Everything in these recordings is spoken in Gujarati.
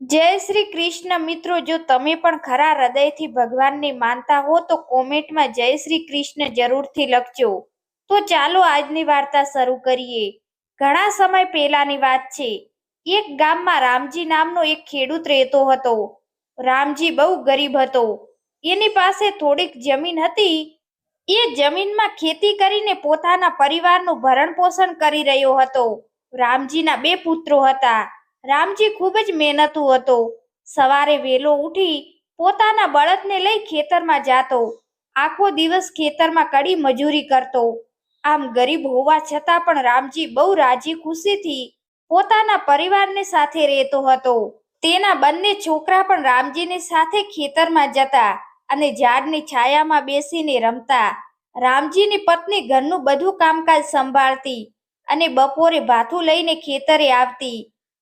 જય શ્રી કૃષ્ણ મિત્રો, જો તમે પણ ખરા હૃદયથી ભગવાનને માનતા હો, તો કોમેન્ટમાં જય શ્રી કૃષ્ણ જરૂરથી લખજો. તો ચાલો આજની વાર્તા શરૂ કરીએ. ઘણા સમય પહેલાની વાત છે. એક ગામમાં રામજી નામનો એક ખેડૂત રહેતો હતો. રામજી બહુ ગરીબ હતો. એની પાસે થોડીક જમીન હતી. એ જમીનમાં ખેતી કરીને પોતાના પરિવારનું ભરણ પોષણ કરી રહ્યો હતો. રામજીના બે પુત્રો હતા. રામજી ખૂબ જ મહેનતુ હતો. સવારે વહેલો ઉઠી પોતાના બળદને લઈ ખેતરમાં જાતો. આખો દિવસ ખેતરમાં કડી મજૂરી કરતો. આમ ગરીબ હોવા છતાં પણ રામજી બહુ રાજી ખુશીથી પોતાના પરિવારને સાથે રહેતો હતો. તેના બંને છોકરા પણ રામજીની સાથે ખેતરમાં જતા અને ઝાડની છાયામાં બેસીને રમતા. રામજીની પત્ની ઘરનું બધું કામકાજ સંભાળતી અને બપોરે ભાથું લઈને ખેતરે આવતી.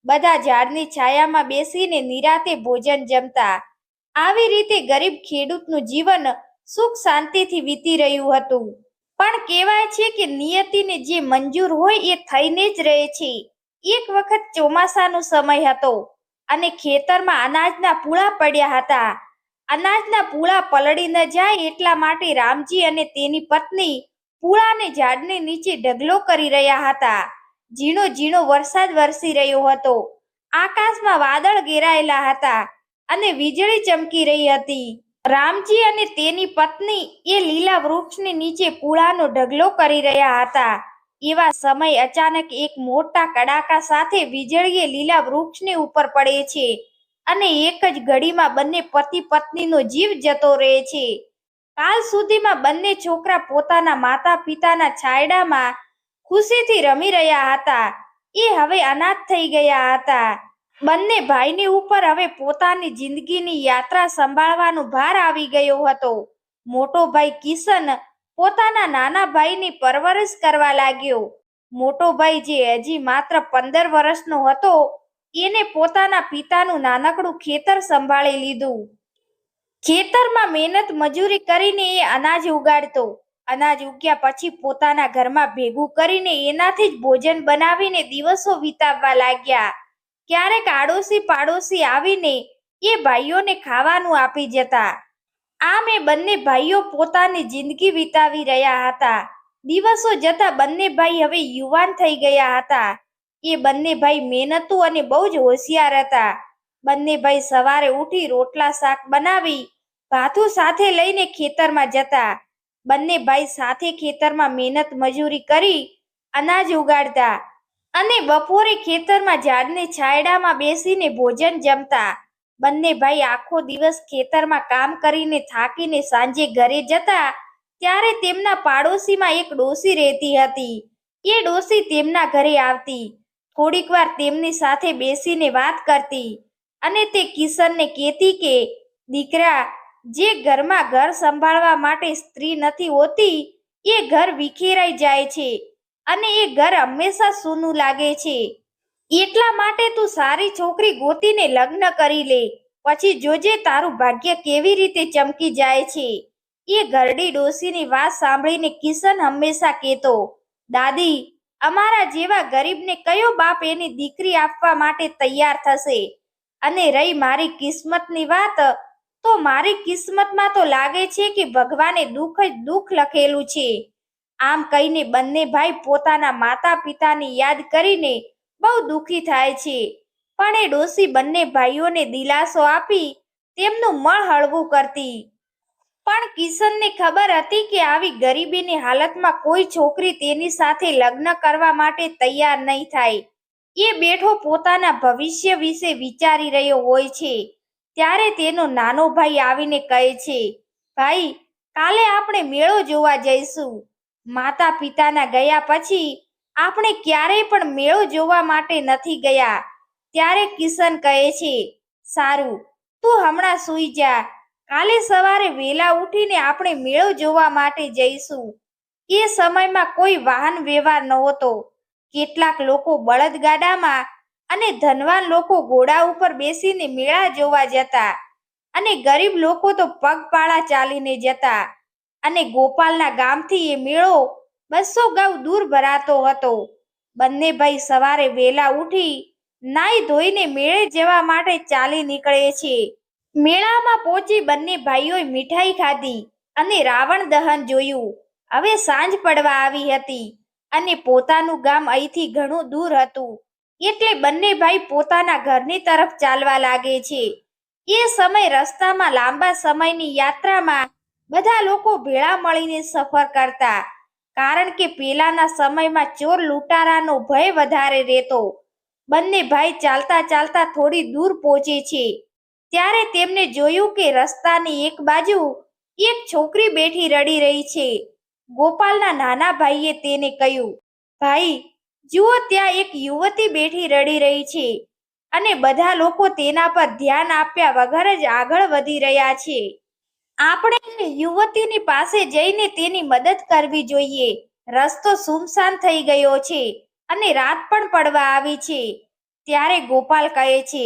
બધા ઝાડની છાયામાં બેસીને નિરાતે ભોજન જમતા. આવી રીતે ગરીબ ખેડૂતનું જીવન સુખ શાંતિથી વીતી રહ્યું હતું. પણ કહેવાય છે કે નિયતિને જે મંજૂર હોય એ થઈને જ રહે છે. એક વખત ચોમાસાનો સમય હતો અને ખેતરમાં અનાજના પૂળા પડ્યા હતા. અનાજના પૂળા પલળી ન જાય એટલા માટે રામજી અને તેની પત્ની પૂળાને ઝાડની નીચે ઢગલો કરી રહ્યા હતા. ઝીણો ઝીણો વરસાદ વરસી રહ્યો હતો. આકાશમાં વાદળ ઘેરાયેલા હતા અને વીજળી ચમકી રહી હતી. રામજી અને તેની પત્ની એ લીલા વૃક્ષની નીચે પૂળાનો ઢગલો કરી રહ્યા હતા. એવા સમય અચાનક એક મોટા કડાકા સાથે વીજળીએ લીલા વૃક્ષની ઉપર પડે છે અને એક જ ઘડીમાં બંને પતિ પત્નીનો જીવ જતો રહે છે. કાલ સુધીમાં બંને છોકરા પોતાના માતા પિતાના છાયડામાં ખુશીથી રમી રહ્યા હતા. એ હવે અનાથ થઈ ગયા હતા. બંને ભાઈની ઉપર હવે પોતાની જિંદગીની યાત્રા સંભાળવાનો ભાર આવી ગયો હતો. મોટો ભાઈ કિશન પોતાના નાના ભાઈની પરવરિશ કરવા લાગ્યો. મોટો ભાઈ જે હજી માત્ર પંદર વર્ષનો હતો, એને પોતાના પિતાનું નાનકડું ખેતર સંભાળી લીધું. ખેતરમાં મહેનત મજૂરી કરીને એ અનાજ ઉગાડતો. અનાજ ઉગ્યા પછી પોતાના ઘરમાં ભેગું કરીને એનાથી જ ભોજન બનાવીને દિવસો વિતાવવા લાગ્યા. ક્યારેક આડોશી પાડોશી આવીને એ ભાઈઓને ખાવાનું આપી જતા. આમ એ બંને ભાઈઓ પોતાની જિંદગી વિતાવી રહ્યા હતા. દિવસો જતા બંને ભાઈ હવે યુવાન થઈ ગયા હતા. એ બંને ભાઈ મહેનતુ અને બહુ જ હોશિયાર હતા. બંને ભાઈ સવારે ઉઠી રોટલા શાક બનાવી, ભાથું સાથે લઈને ખેતરમાં જતા. બંને ભાઈ સાથે ખેતરમાં મહેનત મજૂરી કરી અનાજ ઉગાડતા અને બપોરે ખેતરમાં ઝાડને છાયડામાં બેસીને ભોજન જમતા. બંને ભાઈ આખો દિવસ ખેતરમાં કામ કરીને થાકીને સાંજે ઘરે જતા ત્યારે તેમના પાડોશીમાં એક ડોસી રહેતી હતી. એ ડોસી તેમના ઘરે આવતી. થોડીક વાર તેમની સાથે બેસીને વાત કરતી અને તે કિશનને કહેતી કે, દીકરા જે ઘરમાં ઘર સંભાળવા માટે સ્ત્રી નથી હોતી, એ ઘર વિખેરાઈ જાય છે અને એ ઘર હંમેશા સૂનું લાગે છે. એટલા માટે તું સારી છોકરી ગોતીને લગ્ન કરી લે, પછી જોજે તારું ભાગ્ય કેવી રીતે ચમકી જાય છે. એ ઘરડી ડોસીની વાત સાંભળીને કિશન હંમેશા કહેતો, દાદી, અમારા જેવા ગરીબને કયો બાપ એની દીકરી આપવા માટે તૈયાર થશે? અને રહી મારી કિસ્મતની વાત તો મારી કિસ્મતમાં તો લાગે છે કે ભગવાને દુઃખ જ દુઃખ લખેલું છે. આમ કહીને બંને ભાઈ પોતાના માતા પિતાની યાદ કરીને બહુ દુઃખી થાય છે. પણ એ ડોસી બંને ભાઈઓને દિલાસો આપી તેમનું મળ હળવું કરતી. પણ કિશનને ખબર હતી કે આવી ગરીબીની હાલતમાં કોઈ છોકરી તેની સાથે લગ્ન કરવા માટે તૈયાર નહીં થાય. એ બેઠો પોતાના ભવિષ્ય વિશે વિચારી રહ્યો હોય છે. ત્યારે તેનો નાનો ભાઈ આવીને કહે છે, ભાઈ, કાલે આપણે મેળો જોવા જઈશું. માતા પિતાના ગયા પછી આપણે ક્યારેય પણ મેળો જોવા માટે નથી ગયા. ત્યારે કિશન કહે છે, સારું, તું હમણાં સૂઈ જા. કાલે સવારે વહેલા ઉઠીને આપણે મેળો જોવા માટે જઈશું. એ સમયમાં કોઈ વાહન વ્યવહાર નહોતો. કેટલાક લોકો બળદગાડામાં અને ધનવાન લોકો ઘોડા ઉપર બેસીને મેળા જોવા જતા અને ગરીબ લોકો તો પગપાળા ચાલીને જતા અને ગોપાલના ગામથી એ મેળો બસો ગાઉ દૂર ભરાતો હતો. બંને ભાઈ સવારે વહેલા ઉઠી નાઈ ધોઈને મેળે જવા માટે ચાલી નીકળે છે. મેળામાં પહોંચી બંને ભાઈઓએ મીઠાઈ ખાધી અને રાવણ દહન જોયું. હવે સાંજ પડવા આવી હતી અને પોતાનું ગામ અહીંથી ઘણું દૂર હતું. એટલે બંને ભાઈ પોતાના ઘરની તરફ ચાલવા લાગે છે. એ સમય રસ્તામાં લાંબા સમયની યાત્રામાં બધા લોકો ભેળા મળીને સફર કરતા. કારણ કે પેલાના સમયમાં ચોર લૂંટારાનો ભય વધારે રહેતો. બંને ભાઈ ચાલતા ચાલતા થોડી દૂર પહોંચે છે. ત્યારે તેમને જોયું કે રસ્તાની એક બાજુ એક છોકરી બેઠી રડી રહી છે. ગોપાલના નાના ભાઈએ તેને કહ્યું, ભાઈ જુઓ ત્યાં એક યુવતી બેઠી રડી રહી છે અને બધા લોકો તેના પર ધ્યાન આપ્યા વગર જ આગળ વધી રહ્યા છે. આપણે યુવતીની પાસે જઈને તેની મદદ કરવી જોઈએ. રસ્તો સુમસાન થઈ ગયો છે અને રાત પણ પડવા આવી છે. ત્યારે ગોપાલ કહે છે,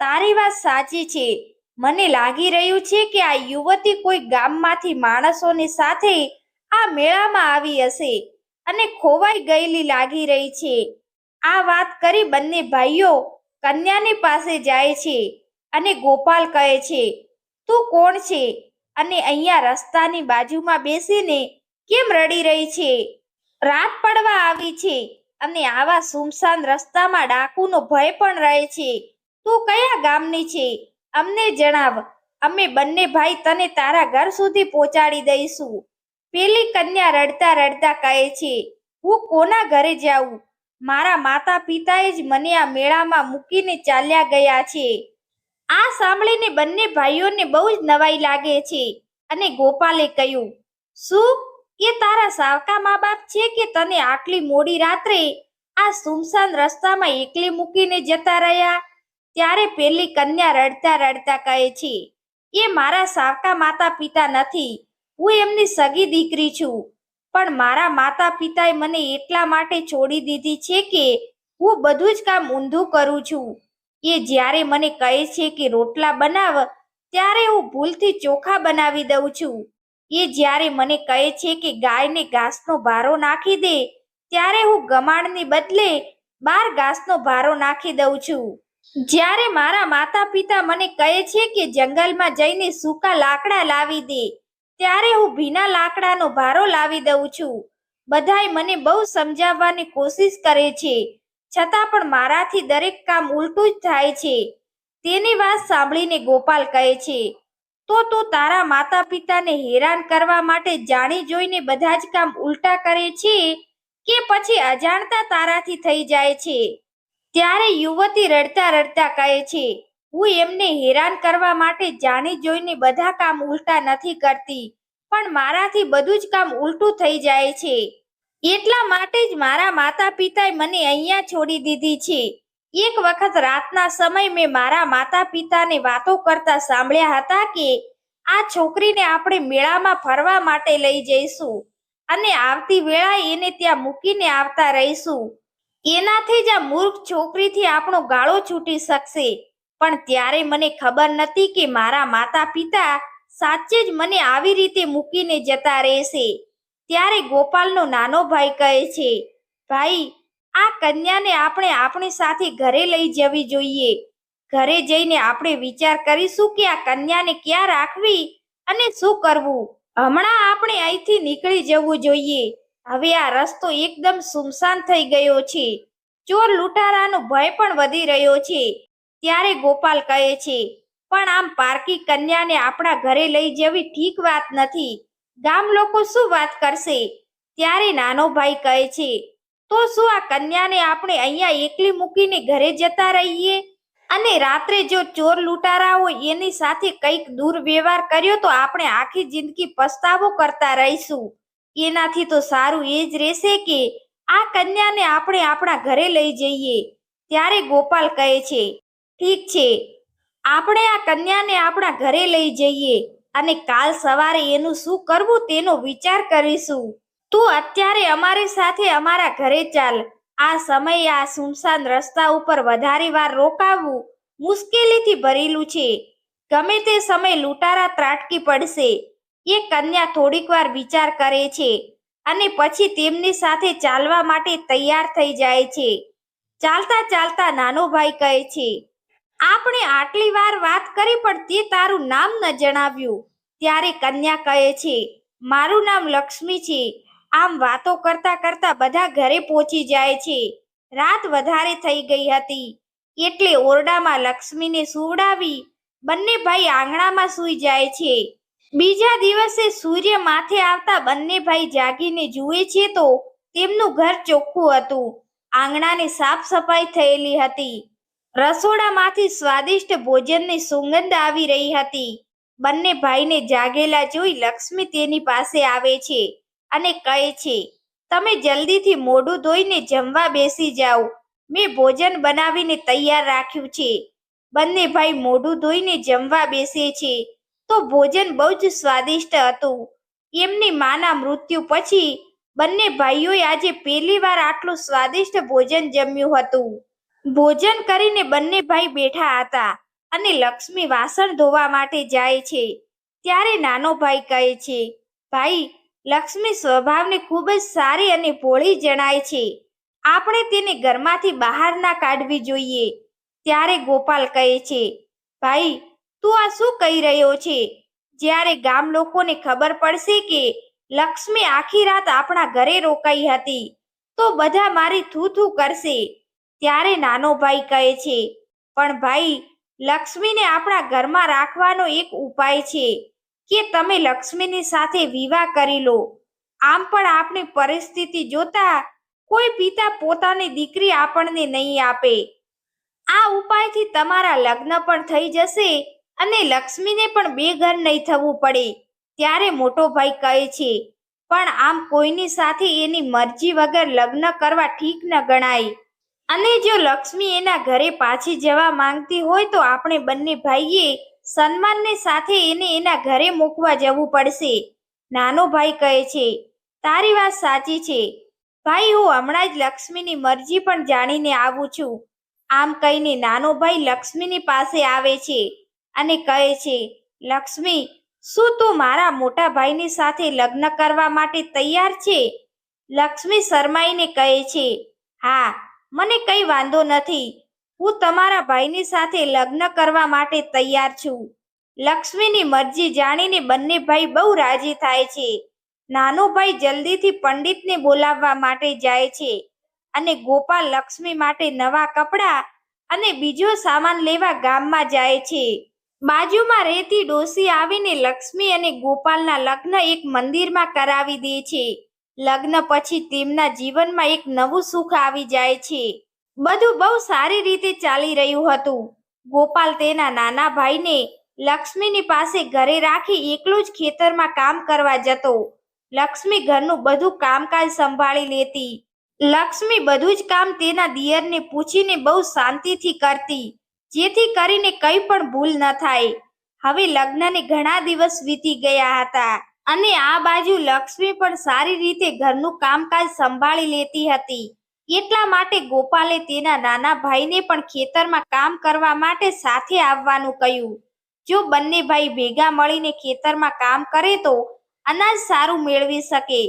તારી વાત સાચી છે. મને લાગી રહ્યું છે કે આ યુવતી કોઈ ગામમાંથી માણસોની સાથે આ મેળામાં આવી હશે. અને ખોવાઈ ગયેલી લાગી રહી છે. આ વાત કરી બંને ભાઈઓ કન્યાની પાસે જાય છે અને ગોપાલ કહે છે, તું કોણ છે? અને અહીંયા રસ્તાની બાજુમાં બેસીને કેમ રડી રહી છે? રાત પડવા આવી છે અને આવા સુમસાન રસ્તામાં ડાકુનો ભય પણ રહે છે. તું કયા ગામની છે? અમને જણાવ. અમે બંને ભાઈ તને તારા ઘર સુધી પહોંચાડી દઈશું. પેલી કન્યા રડતા રડતા કહે છે, હું કોના ઘરે જાઉં? મારા માતા પિતાએ જ મને આ મેળામાં મૂકીને ચાલ્યા ગયા છે. આ સાંભળીને બંને ભાઈઓને બહુ જ નવાઈ લાગે છે અને ગોપાલે કહ્યું, શું એ તારા સાવકા મા બાપ છે કે તને આટલી મોડી રાત્રે આ સુમસાન રસ્તામાં એકલી મૂકીને જતા રહ્યા? ત્યારે પેલી કન્યા રડતા રડતા કહે છે, એ મારા સાવકા માતા પિતા નથી હું એમની સગી દીકરી છું, પણ મારા માતા પિતાએ મને એટલા માટે છોડી દીધી છે કે હું બધું જ કામ ઊંધું કરું છું. એ જ્યારે મને કહે છે કે રોટલા બનાવ, ત્યારે હું ભૂલથી ચોખા બનાવી દઉં છું. એ જ્યારે મને કહે છે કે ગાયને ઘાસનો ભારો નાખી દે, ત્યારે હું ગમાણની બદલે બાર ઘાસનો ભારો નાખી દઉં છું. જ્યારે મારા માતા પિતા મને કહે છે કે જંગલમાં જઈને સૂકા લાકડા લાવી દે ત્યારે હું ભીના લાકડાનો ભારો લાવી દઉં છું. બધાય મને બહુ સમજાવવાની કોશિશ કરે છે. છતાં પણ મારાથી દરેક કામ ઉલટું જ થાય છે. તેની વાત સાંભળીને ગોપાલ કહે છે, તો તું તારા માતા પિતાને હેરાન કરવા માટે જાણી જોઈને બધા જ કામ ઉલટા કરે છે કે પછી અજાણતા તારાથી થઈ જાય છે? ત્યારે યુવતી રડતા રડતા કહે છે હું એમને હેરાન કરવા માટે જાણી જોઈને બધા કામ ઉલટા નથી કરતી, પણ મારાથી બધું જ કામ ઉલટું થઈ જાય છે. એટલા માટે જ મારા માતા પિતાએ મને અહીંયા છોડી દીધી છે. એક વખત રાતના સમય મેં મારા માતા પિતાને વાતો કરતા સાંભળ્યા હતા કે, આ છોકરીને આપણે મેળામાં ફરવા માટે લઈ જઈશું અને આવતી વેળાએ એને ત્યાં મૂકીને આવતા રહીશું. એનાથી જ આ મૂર્ખ છોકરીથી આપણો ગાળો છૂટી શકશે. પણ ત્યારે મને ખબર નથી કે મારા માતા પિતા સાચે જ મને આવી રીતે મૂકીને જતા રહેશે. ત્યારે ગોપાલનો નાનો ભાઈ કહે છે, ભાઈ, આ કન્યાને આપણે આપણી સાથે ઘરે લઈ જવી જોઈએ. ઘરે જઈને આપણે વિચાર કરીશું કે આ કન્યાને ક્યાં રાખવી અને શું કરવું. હમણાં આપણે અહીંથી નીકળી જવું જોઈએ. હવે આ રસ્તો એકદમ સુમસાન થઈ ગયો છે. ચોર લૂંટારાનો ભય પણ વધી રહ્યો છે. ત્યારે ગોપાલ કહે છે, પણ આમ પારકી કન્યાને આપણા ઘરે લઈ જવી ઠીક વાત નથી. ગામ લોકો શું વાત કરશે? ત્યારે નાનો ભાઈ કહે છે, તો શું આ કન્યાને આપણે અહીંયા એકલી મૂકીને ઘરે જતા રહીએ? અને રાત્રે જો ચોર લૂંટારાઓ એની સાથે કંઈક દુર્વ્યવહાર કર્યો તો આપણે આખી જિંદગી પસ્તાવો કરતા રહીશું. એનાથી તો સારું એ જ રહેશે કે આ કન્યાને આપણે આપણા ઘરે લઈ જઈએ. ત્યારે ગોપાલ કહે છે ઠીક છે. આપણે આ કન્યાને આપણા ઘરે લઈ જઈએ અને કાલ સવારે એનું શું કરવું તેનો વિચાર કરીશું. તું અત્યારે અમારી સાથે અમારા ઘરે ચાલ. આ સમયે આ સુમસાન રસ્તા ઉપર વધારે વાર રોકાવવું મુશ્કેલીથી ભરેલું છે. ગમે તે સમય લૂંટારા ત્રાટકી પડશે. એ કન્યા થોડીક વાર વિચાર કરે છે અને પછી તેમની સાથે ચાલવા માટે તૈયાર થઈ જાય છે. ચાલતા ચાલતા નાનો ભાઈ કહે છે આપણે આટલી વાર વાત કરી પણ તે તારું નામ ન જણાવ્યું. ત્યારે કન્યા કહે છે, મારું નામ લક્ષ્મી છે. આમ વાતો કરતા કરતા બધા ઘરે પહોંચી જાય છે. રાત વધારે થઈ ગઈ હતી. એટલે ઓરડામાં લક્ષ્મીને સુવડાવી બંને ભાઈ આંગણામાં સૂઈ જાય છે. બીજા દિવસે સૂર્ય માથે આવતા બંને ભાઈ જાગીને જુએ છે તો તેમનું ઘર ચોખ્ખું હતું. આંગણાની સાફ સફાઈ થયેલી હતી. રસોડામાંથી સ્વાદિષ્ટ ભોજનની સુગંધ આવી રહી હતી. બંને ભાઈને જાગેલા જોઈ લક્ષ્મી તેની પાસે આવે છે અને કહે છે, તમે જલ્દીથી મોઢું ધોઈને જમવા બેસી જાઓ. મેં ભોજન બનાવીને તૈયાર રાખ્યું છે. બંને ભાઈ મોઢું ધોઈને જમવા બેસે છે. તો ભોજન બહુ જ સ્વાદિષ્ટ હતું. એમની માના મૃત્યુ પછી બંને ભાઈઓએ આજે પહેલી વાર આટલું સ્વાદિષ્ટ ભોજન જમ્યું હતું. ભોજન કરીને બંને ભાઈ બેઠા હતા અને લક્ષ્મી વાસણ ધોવા માટે જાય છે. ત્યારે નાનો ભાઈ કહે છે, ભાઈ, લક્ષ્મી સ્વભાવને ખૂબ જ સારી અને ભોળી જણાય છે. આપણે તેને ઘરમાંથી બહાર ના કાઢવી જોઈએ. ત્યારે ગોપાલ કહે છે, ભાઈ, તું આ શું કહી રહ્યો છે? જ્યારે ગામ લોકોને ખબર પડશે કે લક્ષ્મી આખી રાત આપણા ઘરે રોકાઈ હતી, તો બધા મારી થૂ થૂ કરશે. ત્યારે નાનો ભાઈ કહે છે, પણ ભાઈ, લક્ષ્મીને આપણા ઘરમાં રાખવાનો એક ઉપાય છે કે તમે લક્ષ્મીની સાથે વિવાહ કરી લો. આમ પણ આપણી પરિસ્થિતિ જોતા કોઈ પિતા પોતાની દીકરી આપણને નહીં આપે. આ ઉપાયથી તમારા લગ્ન પણ થઈ જશે અને લક્ષ્મીને પણ બેઘર નહીં થવું પડે. ત્યારે મોટો ભાઈ કહે છે, પણ આમ કોઈની સાથે એની મરજી વગર લગ્ન કરવા ઠીક ન ગણાય. અને જો લક્ષ્મી એના ઘરે પાછી જવા માંગતી હોય તો આપણે બંને ભાઈએ સન્માનને સાથે એને એના ઘરે મૂકવા જવું પડશે. નાનો ભાઈ કહે છે, તારી વાત સાચી છે. ભાઈ, હું હમણાં જ લક્ષ્મીની મરજી પણ જાણીને આવું છું. આમ કહીને નાનો ભાઈ લક્ષ્મીની પાસે આવે છે અને કહે છે, લક્ષ્મી, શું તું મારા મોટા ભાઈની સાથે લગ્ન કરવા માટે તૈયાર છે? લક્ષ્મી શરમાઈને કહે છે, હા મને કઈ વાંધો નથી. હું તમારા ભાઈની સાથે લગ્ન કરવા માટે તૈયાર છું. લક્ષ્મીની મરજી જાણીને બંને ભાઈ બહુ રાજી થાય છે. નાનો ભાઈ જલ્દીથી પંડિતને બોલાવવા માટે જાય છે અને ગોપાલ લક્ષ્મી માટે નવા કપડાં અને બીજો સામાન લેવા ગામમાં જાય છે. બાજુમાં રહેતી ડોસી આવીને લક્ષ્મી અને ગોપાલના લગ્ન એક મંદિરમાં કરાવી દે છે. લગ્ન પછી તેમના જીવનમાં એક નવું સુખ આવી જાય છે. બધું બહુ સારી રીતે ચાલી રહ્યું હતું. ગોપાલ તેના નાના ભાઈને લક્ષ્મીની પાસે ઘરે રાખી એકલો જ ખેતરમાં કામ કરવા જતો. લક્ષ્મી ઘરનું બધું કામકાજ સંભાળી લેતી. લક્ષ્મી બધું જ કામ તેના દિયરને પૂછીને બહુ શાંતિથી કરતી. જેથી કરીને કંઈ પણ ભૂલ ન થાય. હવે લગ્નને ઘણા દિવસ વીતી ગયા હતા. અને આ બાજુ લક્ષ્મી પણ સારી રીતે ઘરનું કામકાજ સંભાળી લેતી હતી. એટલા માટે ગોપાલે તેના નાના ભાઈને પણ ખેતરમાં કામ કરવા માટે સાથે આવવાનું કહ્યું. જો બંને ભાઈ ભેગા મળીને ખેતરમાં કામ કરે તો અનાજ સારું મેળવી શકે.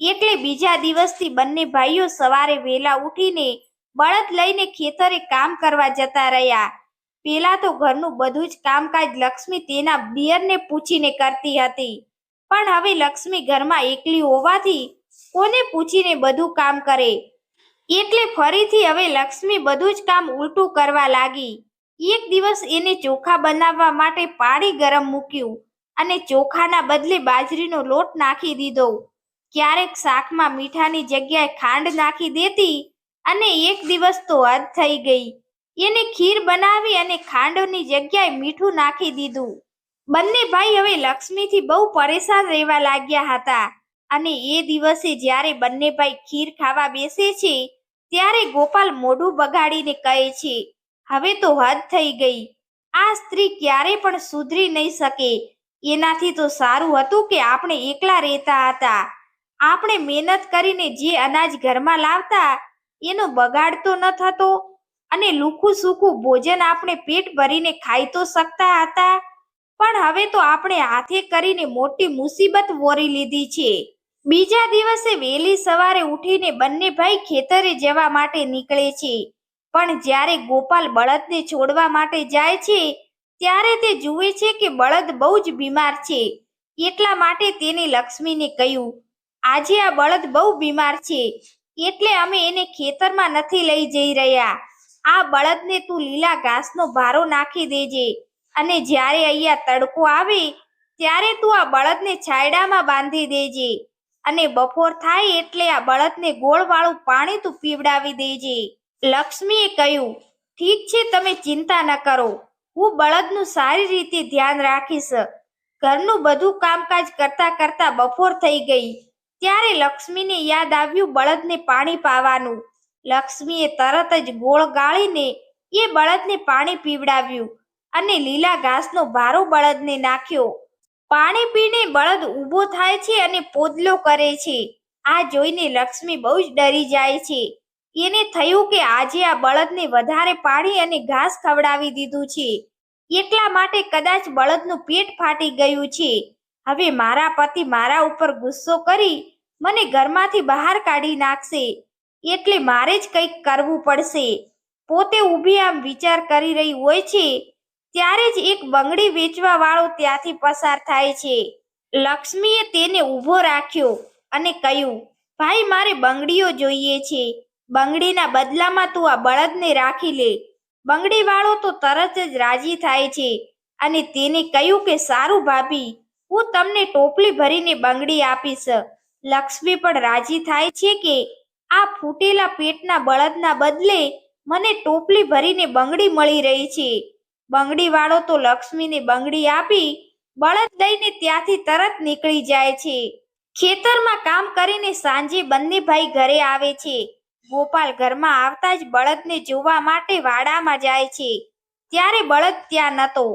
એટલે બીજા દિવસથી બંને ભાઈઓ સવારે વહેલા ઉઠીને બળદ લઈને ખેતરે કામ કરવા જતા રહ્યા. પેલા તો ઘરનું બધું જ કામકાજ લક્ષ્મી તેના દિયરને પૂછીને કરતી હતી. પણ હવે લક્ષ્મી ઘરમાં એકલી હોવાથી કોને પૂછીને બધું કામ કરે? એટલે ફરીથી હવે લક્ષ્મી બધું જ કામ ઉલટું કરવા લાગી. એક દિવસ એને ચોખા બનાવવા માટે પાણી ગરમ મૂક્યું અને ચોખાના બદલે બાજરીનો લોટ નાખી દીધો. ક્યારેક શાકમાં મીઠાની જગ્યાએ ખાંડ નાખી દેતી અને એક દિવસ તો હદ થઈ ગઈ. એને ખીર બનાવી અને ખાંડની જગ્યાએ મીઠું નાખી દીધું. બંને ભાઈ હવે લક્ષ્મીથી બહુ પરેશાન રહેવા લાગ્યા હતા. અને એ દિવસે જ્યારે બંને ભાઈ ખીર ખાવા બેસે છે, ત્યારે ગોપાલ મોઢું બગાડીને કહે છે, હવે તો હદ થઈ ગઈ. આ સ્ત્રી ક્યારે પણ સુધરી નહીં શકે. એનાથી તો સારું હતું કે આપણે એકલા રહેતા હતા. આપણે મહેનત કરીને જે અનાજ ઘરમાં લાવતા, એનો બગાડ તો ન થતો. અને લુખું સુખું ભોજન આપણે પેટ ભરીને ખાઈ તો શકતા હતા. પણ હવે તો આપણે હાથે કરીને મોટી મુસીબત વોરી લીધી છે. બીજા દિવસે વહેલી સવારે ઉઠીને બંને ભાઈ ખેતરે જવા માટે નીકળે છે. પણ જ્યારે ગોપાલ બળદને છોડવા માટે જાય છે, ત્યારે તે જુએ છે કે બળદ બહુ જ બીમાર છે. એટલા માટે તેને લક્ષ્મીને કહ્યું, આજે આ બળદ બહુ બીમાર છે, એટલે અમે એને ખેતરમાં નથી લઈ જઈ રહ્યા. આ બળદને તું લીલા ઘાસનો ભારો નાખી દેજે. અને જ્યારે અહીંયા તડકો આવે, ત્યારે તું આ બળદને છાયડામાં બાંધી દેજે. અને બપોર થાય એટલે આ બળદને ગોળવાળું પાણી તું પીવડાવી દેજે. લક્ષ્મીએ કહ્યું, ઠીક છે, તમે ચિંતા ન કરો. હું બળદનું સારી રીતે ધ્યાન રાખીશ. ઘરનું બધું કામકાજ કરતા કરતા બપોર થઈ ગઈ. ત્યારે લક્ષ્મીને યાદ આવ્યું બળદને પાણી પાવાનું. લક્ષ્મીએ તરત જ ગોળ ગાળીને એ બળદને પાણી પીવડાવ્યું. અને લીલા ઘાસનો ભારો બળદને નાખ્યો. પાણી પીને બળદ ઊભો થાય છે અને પોદલો કરે છે. આ જોઈને લક્ષ્મી બહુ જ ડરી જાય છે. એને થયું કે આજે આ બળદને વધારે પાણી અને ઘાસ ખવડાવી દીધું છે. એટલા માટે કદાચ બળદનું પેટ ફાટી ગયું છે. હવે મારા પતિ મારા ઉપર ગુસ્સો કરી મને ઘરમાંથી બહાર કાઢી નાખશે. એટલે મારે જ કંઈક કરવું પડશે. પોતે ઊભી આમ વિચાર કરી રહી હોય છે. ત્યારે જ એક બંગડી વેચવા વાળો ત્યાંથી પસાર થાય છે. લક્ષ્મીએ તેને ઊભો રાખ્યો અને કહ્યું, ભાઈ, મારે બંગડીઓ જોઈએ છે. બંગડીના બદલામાં તું આ બળદને રાખી લે. બંગડી વાળો તો તરત જ રાજી થાય છે અને તેને કહ્યું કે, સારું ભાભી, હું તમને ટોપલી ભરીને બંગડી આપીશ. લક્ષ્મી પણ રાજી થાય છે કે, આ ફૂટેલા પેટના બળદના બદલે મને ટોપલી ભરીને બંગડી મળી રહી છે. બંગડી વાળો તો લક્ષ્મીને બંગડી આપી બળદ લઈને ત્યાંથી તરત નીકળી જાય છે. ખેતરમાં કામ કરીને સાંજે બંને ભાઈ ઘરે આવે છે. ગોપાલ ઘરમાં આવતા જ બળદને જોવા માટે વાડામાં જાય છે. ત્યારે બળદ ત્યાં નતો.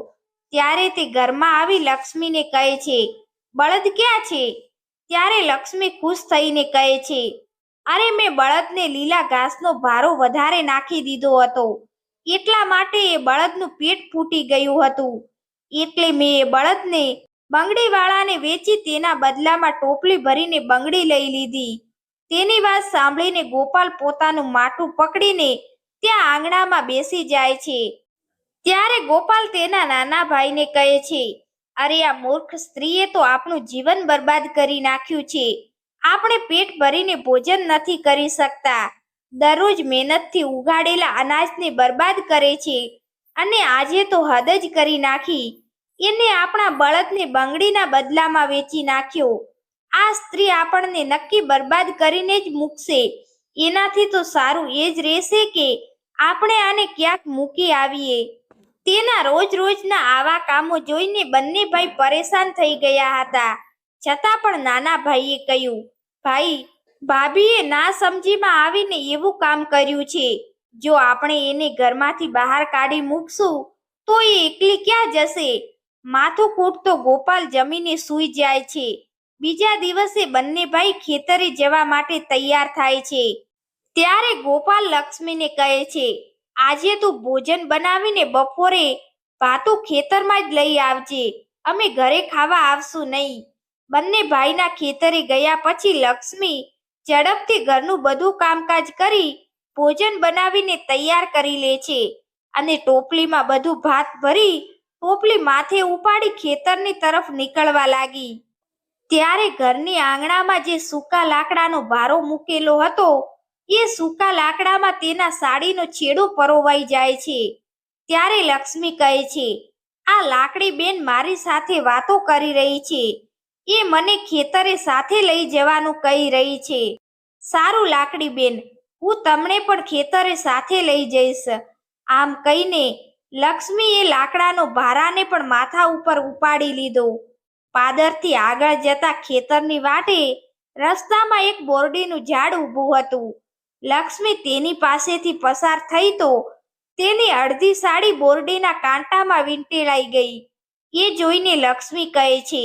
ત્યારે તે ઘરમાં આવી લક્ષ્મીને કહે છે, બળદ ક્યાં છે? ત્યારે લક્ષ્મી ખુશ થઈને કહે છે, અરે મેં બળદને લીલા ઘાસનો ભારો વધારે નાખી દીધો હતો. એટલા માટે એ બળદનું પેટ ફૂટી ગયું હતું. એટલે મેં એ બળદને બંગડીવાળાને વેચી તેના બદલામાં ટોપલી ભરીને બંગડી લઈ લીધી. તેની વાત સાંભળીને ગોપાલ પોતાનું માટું પકડીને ત્યાં આંગણામાં બેસી જાય છે. ત્યારે ગોપાલ તેના નાના ભાઈને કહે છે, અરે, આ મૂર્ખ સ્ત્રીએ તો આપણું જીવન બરબાદ કરી નાખ્યું છે. આપણે પેટ ભરીને ભોજન નથી કરી શકતા. દરરોજ મહેનતથી ઉગાડેલા અનાજને બરબાદ કરે છે અને આજે તો હદ જ કરી નાખી. એને આપણા બળદને બંગડીના બદલામાં વેચી નાખ્યો. આ સ્ત્રી આપણને નક્કી બરબાદ કરીને જ મૂકશે. એનાથી તો સારું એ જ રહેશે કે આપણે આને ક્યાંક મૂકી આવીએ. તેના રોજ રોજના આવા કામો જોઈને બંને ભાઈ પરેશાન થઈ ગયા હતા. છતાં પણ નાના ભાઈએ કહ્યું, ભાઈ ભાભીએ ના સમજીમાં આવીને એવું કામ કર્યું છે. જો આપણે એને ઘરમાંથી બહાર કાઢી મૂકશું, તો એ એકલી ક્યાં જશે? માથું કૂટતો ગોપાલ જમીને સૂઈ જાય છે. બીજા દિવસે બંને ભાઈ ખેતરે જવા માટે તૈયાર થાય છે. ત્યારે ગોપાલ લક્ષ્મીને કહે છે, આજે તું ભોજન બનાવીને બપોરે ભાતું ખેતરમાં જ લઈ આવજે. અમે ઘરે ખાવા આવશું નહીં. બંને ભાઈના ખેતરે ગયા પછી લક્ષ્મી ઝડપથી ઘરનું બધું કામકાજ કરી ભોજન બનાવીને તૈયાર કરી લે છે અને ટોપલીમાં બધું ભાત ભરી ટોપલી માથે ઉપાડી ખેતરની તરફ નીકળવા લાગી. ત્યારે ઘરની આંગણામાં જે સૂકા લાકડાનો ભારો મૂકેલો હતો, એ સૂકા લાકડામાં તેના સાડીનો છેડો પરોવાઈ જાય છે. ત્યારે લક્ષ્મી કહે છે, આ લાકડી બેન મારી સાથે વાતો કરી રહી છે. એ મને ખેતરે સાથે લઈ જવાનું કહી રહી છે. સારું લાકડી બેન, હું તમને પણ ખેતરે સાથે લઈ જઈશ. આમ કહીને લક્ષ્મીએ લાકડાનો ભારાને પણ માથા ઉપર ઉપાડી લીધો. પાદરથી આગળ જતા ખેતરની વાટે રસ્તામાં એક બોરડીનું ઝાડ ઊભું હતું. લક્ષ્મી તેની પાસેથી પસાર થઈ તો તેની અડધી સાડી બોરડીના કાંટામાં વીંટેલાઈ ગઈ. એ જોઈને લક્ષ્મી કહે છે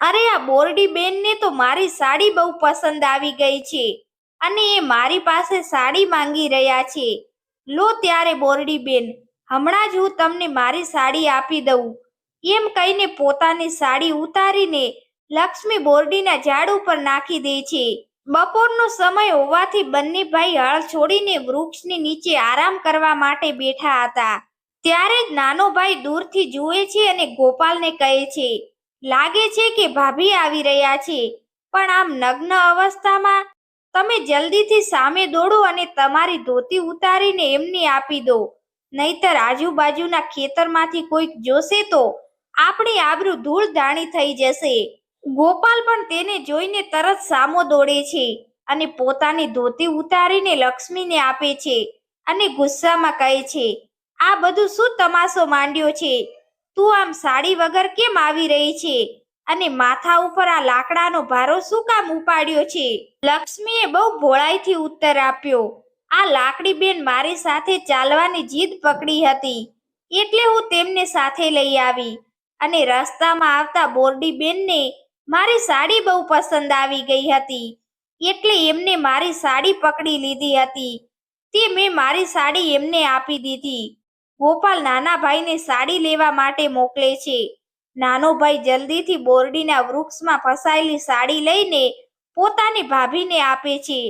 અરે, આ બોરડી બેનને તો મારી સાડી બહુ પસંદ આવી ગઈ છે અને એ મારી પાસે સાડી માંગી રહ્યા છે. લો ત્યારે બોરડી બેન, હમણાં જ હું તમને મારી સાડી આપી દઉં. એમ કહીને પોતાની સાડી ઉતારીને લક્ષ્મી બોરડીના ઝાડ ઉપર નાખી દે છે. બપોરનો સમય હોવાથી બંને ભાઈ હળ છોડીને વૃક્ષની નીચે આરામ કરવા માટે બેઠા હતા. ત્યારે જ નાનો ભાઈ દૂરથી જુએ છે અને ગોપાલને કહે છે લાગે છે કે ભાભી આવી રહ્યા છે. પણ આમ નગ્ન અવસ્થામાં તમે જલ્દીથી સામે દોડો અને તમારી ધોતી ઉતારીને એમને આપી દો. નહીતર આજુબાજુના ખેતરમાંથી કોઈક જોશે તો આપણી આબરૂ ધૂળ ધાણી થઈ જશે. ગોપાલ પણ તેને જોઈને તરત સામો દોડે છે અને પોતાની ધોતી ઉતારીને લક્ષ્મીને આપે છે અને ગુસ્સામાં કહે છે, આ બધું શું તમાશો માંડ્યો છે? તું આમ સાડી વગર કેમ આવી રહી છે? અને માથા ઉપર આ લાકડાનો ભારો શું કામ ઉપાડ્યો છે? લક્ષ્મીએ બહુ ભોળાઈથી ઉત્તર આપ્યો. આ લાકડી બેન મારી સાથે ચાલવાની જીદ પકડી હતી. એટલે હું તેમને સાથે લઈ આવી. અને રસ્તામાં આવતા બોરડી બેનને મારી સાડી બહુ પસંદ આવી ગઈ હતી. એટલે એમને મારી સાડી પકડી લીધી હતી. તે મેં મારી સાડી એમને આપી દીધી. ગોપાલ નાના ભાઈને સાડી લેવા માટે મોકલે છે. નાનો ભાઈ જલ્દીથી બોરડીના વૃક્ષમાં ફસાયેલી સાડી લઈને પોતાની ભાભીને આપે છે.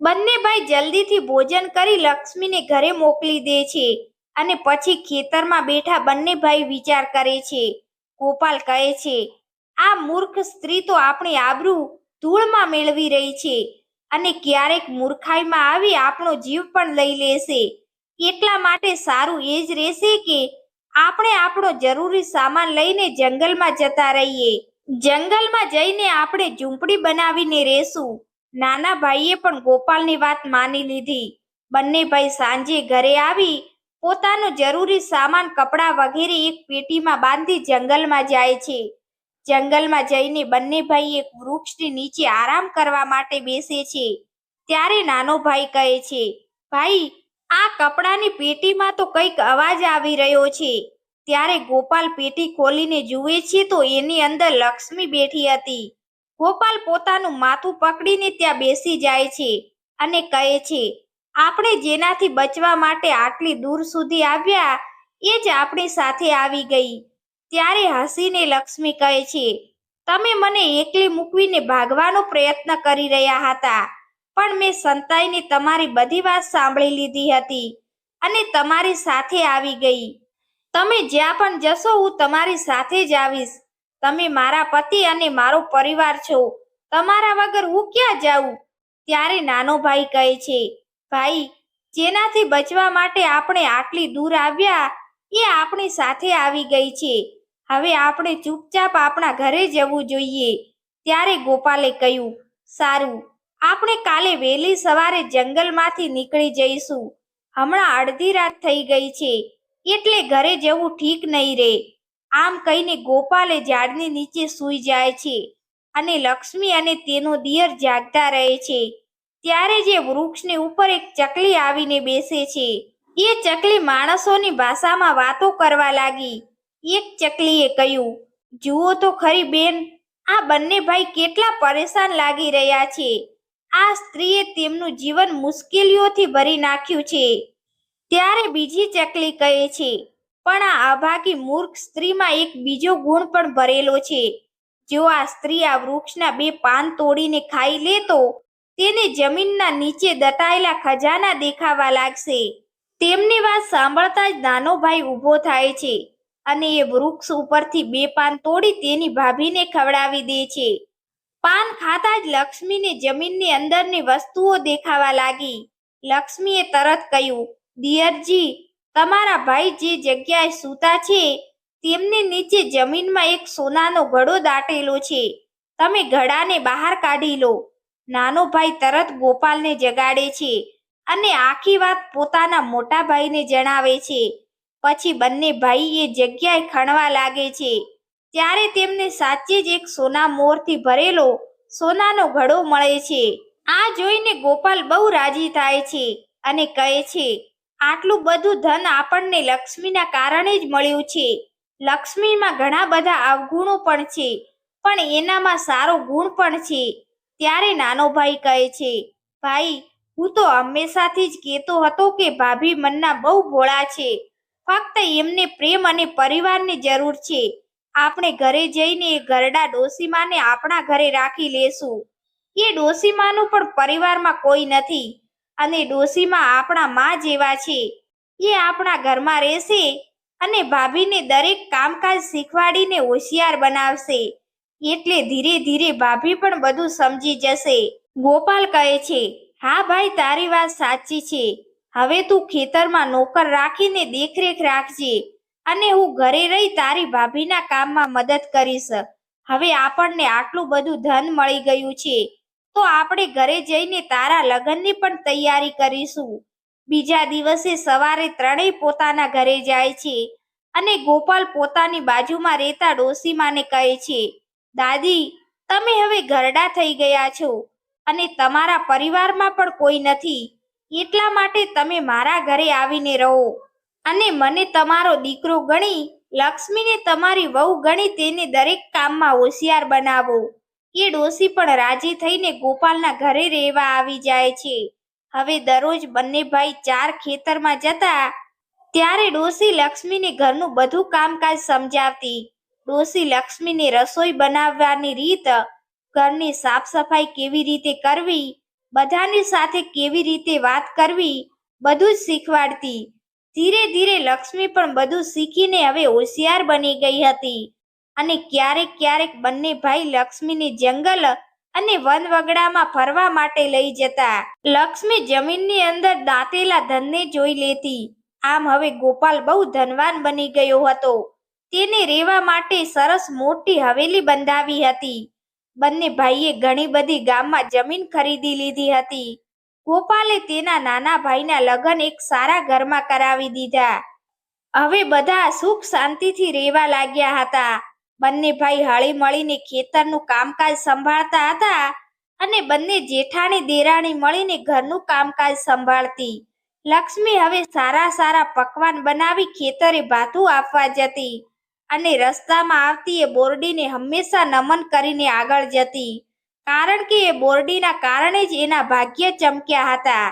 બંને ભાઈ જલ્દીથી ભોજન કરી લક્ષ્મીને ઘરે મોકલી દે છે અને પછી ખેતરમાં બેઠા બંને ભાઈ વિચાર કરે છે. ગોપાલ કહે છે, આ મૂર્ખ સ્ત્રી તો આપણી આબરૂ ધૂળમાં મેળવી રહી છે અને ક્યારેક મૂર્ખાઈમાં આવી આપણો જીવ પણ લઈ લેશે. એટલા માટે સારું એ જ રહેશે કે આપણે આપણો જરૂરી સામાન લઈને જંગલમાં જતા રહીએ. જંગલમાં જઈને આપણે ઝૂંપડી બનાવીને રહેશું. નાના ભાઈએ પણ ગોપાલની વાત માની લીધી. બંને ભાઈ સાંજે ઘરે આવી, પોતાનો જરૂરી સામાન, કપડાં વગેરે એક પેટીમાં બાંધી જંગલમાં જાય છે. જંગલમાં જઈને બંને ભાઈ એક વૃક્ષની નીચે આરામ કરવા માટે બેસે છે. ત્યારે નાનો ભાઈ કહે છે, ભાઈ આ કપડાની પેટીમાં તો કંઈક અવાજ આવી રહ્યો છે. ત્યારે ગોપાલ પેટી ખોલીને જુએ છે તો એની અંદર લક્ષ્મી બેઠી હતી. ગોપાલ પોતાનું માથું પકડીને ત્યાં બેસી જાય છે અને કહે છે, આપણે જેનાથી બચવા માટે આટલી દૂર સુધી આવ્યા, એ જ આપણી સાથે આવી ગઈ. ત્યારે હસીને લક્ષ્મી કહે છે, તમે મને એકલી મૂકવીને ભાગવાનો પ્રયત્ન કરી રહ્યા હતા. પણ મેં સંતાઈને તમારી બધી વાત સાંભળી લીધી હતી અને તમારી સાથે આવી ગઈ. તમે જ્યાં પણ જશો, હું તમારી સાથે જ આવીશ. તમે મારા પતિ અને મારો પરિવાર છો. તમારા વગર હું ક્યાં જાઉં? ત્યારે નાનો ભાઈ કહે છે, ભાઈ, જેનાથી બચવા માટે આપણે આટલી દૂર આવ્યા, એ આપણી સાથે આવી ગઈ છે. હવે આપણે ચૂપચાપ આપણા ઘરે જવું જોઈએ. ત્યારે ગોપાલે કહ્યું, સારું આપણે કાલે વહેલી સવારે જંગલમાંથી નીકળી જઈશું. હમણાં અડધી રાત થઈ ગઈ છે. એટલે ઘરે જવું ઠીક નહીં રે. આમ કહીને ગોપાલે ઝાડની નીચે સૂઈ જાય છે અને લક્ષ્મી અને તેનો દિયર જાગતા રહે છે. ત્યારે જે વૃક્ષની ઉપર એક ચકલી આવીને બેસે છે. એ ચકલી માણસોની ભાષામાં વાતો કરવા લાગી. એક ચકલીએ કહ્યું, જુઓ તો ખરી બેન, આ બંને ભાઈ કેટલા પરેશાન લાગી રહ્યા છે. આ સ્ત્રીએ તેમનું જીવન મુશ્કેલીઓથી ભરી નાખ્યું છે. ત્યારે બીજી ચકલી કહે છે, પણ આ અભાગી મૂર્ખ સ્ત્રીમાં એક બીજો ગુણ પણ ભરેલો છે. જો આ સ્ત્રી આ વૃક્ષના બે પાન તોડીને ખાઈ લે તો તેને જમીનના નીચે દટાયેલા ખજાના દેખાવા લાગશે. તેમની વાત સાંભળતા જ નાનો ભાઈ ઊભો થાય છે અને એ વૃક્ષ ઉપરથી બે પાન તોડી તેની ભાભીને ખવડાવી દે છે. પાન ખાતા જ લક્ષ્મીને જમીનની અંદરની વસ્તુઓ દેખાવા લાગી. લક્ષ્મીએ તરત કહ્યું, દિયરજી, તમારા ભાઈ જે જગ્યાએ સૂતા છે, તેમની નીચે જમીનમાં એક સોનાનો ઘડો દાટેલો છે. તમે ઘડાને બહાર કાઢી લો. નાનો ભાઈ તરત ગોપાલને જગાડે છે અને આખી વાત પોતાના મોટા ભાઈને જણાવે છે. પછી બંને ભાઈ એ જગ્યાએ ખણવા લાગે છે. ત્યારે તેમને સાચે જ એક સોના મોરથી ભરેલો સોનાનો ઘડો મળે છે. આ જોઈને ગોપાલ બહુ રાજી થાય છે અને કહે છે, આટલું બધું ધન આપણને લક્ષ્મીના કારણે જ મળ્યું છે. લક્ષ્મીમાં ઘણા બધા અવગુણો પણ છે, પણ એનામાં સારો ગુણ પણ છે. ત્યારે નાનો ભાઈ કહે છે, ભાઈ, હું તો હંમેશાથી જ કહેતો હતો કે ભાભી મનના બહુ ભોળા છે. ફક્ત એમને પ્રેમ અને પરિવારની જરૂર છે. આપણે ઘરે જઈને એ ઘરડા ડોસીમાને આપણા ઘરે રાખી લેશું. એ ડોસીમાનું પણ પરિવારમાં કોઈ નથી અને ડોસીમાં આપણા માં જેવા છે. એ આપણા ઘરમાં રહેશે અને ભાભીને દરેક કામકાજ શીખવાડીને હોશિયાર બનાવશે. એટલે ધીરે ધીરે ભાભી પણ બધું સમજી જશે. ગોપાલ કહે છે, હા ભાઈ, તારી વાત સાચી છે. હવે તું ખેતરમાં નોકર રાખીને દેખરેખ રાખજે. અને હું ઘરે રહી તારી ભાભીના કામમાં મદદ કરીશ. હવે આપણને આટલું બધું ધન મળી ગયું છે, તો આપણે ઘરે જઈને તારા લગ્નની પણ તૈયારી કરીશું. બીજા દિવસે સવારે ત્રણેય પોતાના ઘરે જાય છે અને ગોપાલ પોતાની બાજુમાં રહેતા ડોસીમાને કહે છે, દાદી, તમે હવે ઘરડા થઈ ગયા છો અને તમારા પરિવારમાં પણ કોઈ નથી. એટલા માટે તમે મારા ઘરે આવીને રહો. અને મને તમારો દીકરો ગણી, લક્ષ્મીને તમારી વહુ ગણી તેને દરેક કામમાં હોશિયાર બનાવો. એ ડોસી પણ રાજી થઈને ગોપાલના ઘરે રહેવા આવી જાય છે. હવે દરરોજ બંને ભાઈ ચાર ખેતરમાં જતા, ત્યારે ડોસી લક્ષ્મીને ઘરનું બધું કામકાજ સમજાવતી. ડોસી લક્ષ્મીને રસોઈ બનાવવાની રીત, ઘરની સાફ સફાઈ કેવી રીતે કરવી, બધાની સાથે કેવી રીતે વાત કરવી, બધું જ શીખવાડતી. ધીરે ધીરે લક્ષ્મી પણ બધું શીખીને હવે હોશિયાર બની ગઈ હતી. અને ક્યારેક ક્યારેક બંને ભાઈ લક્ષ્મીને જંગલ અને વન વગડામાં ફરવા માટે લઈ જતા. લક્ષ્મી જમીનની અંદર દાંતેલા ધનને જોઈ લેતી. આમ હવે ગોપાલ બહુ ધનવાન બની ગયો હતો. તેને રહેવા માટે સરસ મોટી હવેલી બંધાવી હતી. બંને ભાઈએ ઘણી બધી ગામમાં જમીન ખરીદી લીધી હતી. ગોપાલે તેના નાના ભાઈના લગ્ન એક સારા ઘરમાં કરાવી દીધા. હવે બધા સુખ શાંતિથી રહેવા લાગ્યા હતા. બંને ભાઈ હળી મળીને ખેતરનું કામકાજ સંભાળતા હતા અને બંને જેઠાણી દેરાણી મળીને ઘરનું કામકાજ સંભાળતી. લક્ષ્મી હવે સારા સારા પકવાન બનાવી ખેતરે ભાથું આપવા જતી અને રસ્તામાં આવતી એ બોરડીને હંમેશા નમન કરીને આગળ જતી. કારણ કે એ બોરડીના કારણે જ એના ભાગ્ય ચમક્યા હતા.